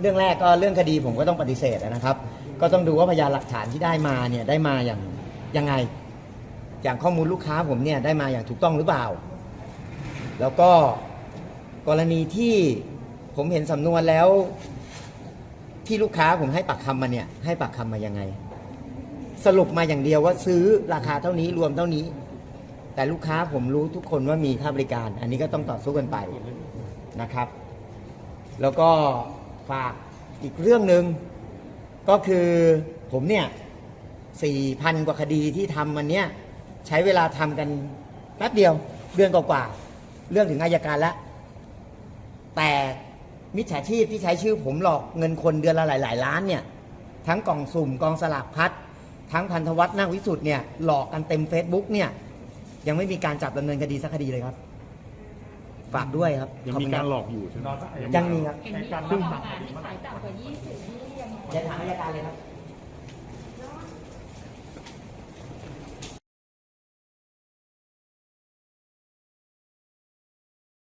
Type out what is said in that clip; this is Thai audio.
เรื่องแรกก็เรื่องคดีผมก็ต้องปฏิเสธนะครับ ก็ต้องดูว่าพยานหลักฐานที่ได้มาเนี่ยได้มาอย่างยังไง อย่างข้อมูลลูกค้าผมเนี่ยได้มาอย่างถูกต้องหรือเปล่า แล้วก็กรณีที่ผมเห็นสำนวนแล้ว ที่ลูกค้าผมให้ปากคำมาเนี่ยให้ปากคำมายังไง สรุปมาอย่างเดียวว่าซื้อราคาเท่านี้รวมเท่านี้ แต่ลูกค้าผมรู้ทุกคนว่ามีค่าบริการ อันนี้ก็ต้องต่อสู้กันไปนะครับ แล้วก็ ฝากอีกเรื่องหนึ่งก็คือผมเนี่ยสี่พันกว่าคดีที่ทำมันเนี้ยใช้เวลาทำกันแป๊บเดียวเดือนกว่าๆเรื่องถึงอายการแล้ว แต่มิจฉาชีพที่ใช้ชื่อผมหลอกเงินคนเดือนละหลาย ๆ ล้านเนี่ยทั้งกล่องสุ่มกองสลากพัด ทั้งพันธวัฒน์นาควิสุทธ์เนี่ยหลอกกันเต็ม Facebook เนี่ยยังไม่มีการจับดำเนินคดีสักคดีเลยครับ ฝากด้วยครับยังขอบมีคุณคการบหลอกอยู่ใช่ไหมยังมีครับเห็นมีคนประกาศให้ขายต่ำกว่า20นี่ยังไงจะถามอายการเลยครับ